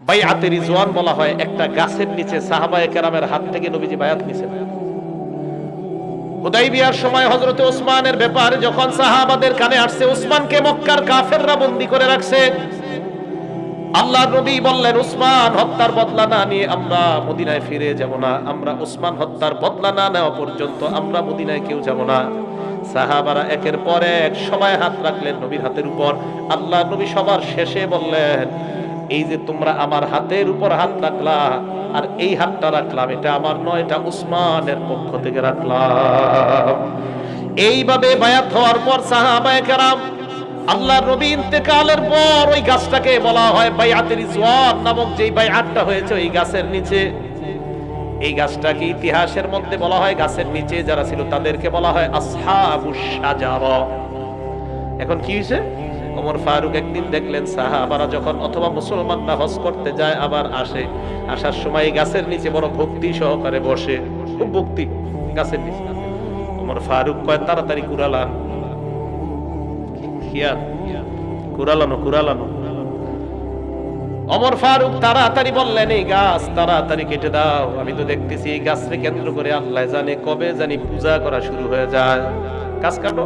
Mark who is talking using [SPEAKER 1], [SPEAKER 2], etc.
[SPEAKER 1] বাইআতে রিজওয়ান বলা হয়, একটা গাছের নিচে সাহাবায়ে কেরামের হাত থেকে নবীজি বায়াত নিছেন। হুদাইবিয়ার সময় ওসমানের যখন সাহাবাদের কানে আসছে, ওসমানকে মক্কার কাফেররা করে রাখছে। আল্লাহর নবী বললেন উসমান হত্যার বদলা না নিয়ে আমরা মদিনায় ফিরে যাব না। আমরা উসমান হত্যার বদলা না নেওয়া পর্যন্ত আমরা মদিনায় কেউ যাব না। সাহাবারা একের পর এক সবাই হাত রাখলেন নবীর হাতের উপর। আল্লাহ নবী সবার শেষে বললেন এই যে তোমরা আমার হাতের উপর হাত রাখলা, আর এই হাতটা রাখলাম, এটা আমার নয়, এটা উসমানের পক্ষ থেকে রাখলাম। এইভাবে বায়াত হওয়ার পর সাহাবায়ে কেরাম আল্লাহ নবী ইন্তেকালের পর ওই গাছটাকে বলা হয় বাইআতের ইজওয়ান নামক যেই বাইআতটা হয়েছে ওই গাছের নিচে। এই গাছটাকে ইতিহাসের মধ্যে বলা হয় গাছের নিচে যারা ছিল তাদেরকে বলা হয় আসহাবুশ শাজারা এখন কি হয়েছে? ওমর ফারুক একদিন দেখলেন সাহাবারা যখন অথবা মুসলমানরা হজ করতে যায়, আবার আসে। আসার সময় গাছের নিচে বড় ভক্তি সহকারে বসে। খুব ভক্তি, গাছের নিচে। ওমর ফারুক কয়, তাড়াতাড়ি কুড়ালান। কুড়ালানো কুড়ালানো। অমর ফারুক তাড়াতাড়ি বললেন, এই গাছ তাড়াতাড়ি কেটে দাও। আমি তো দেখতেছি এই গাছকে কেন্দ্র করে আল্লাহ জানে কবে জানি পূজা করা শুরু হয়ে যায়। গাছ কাটো।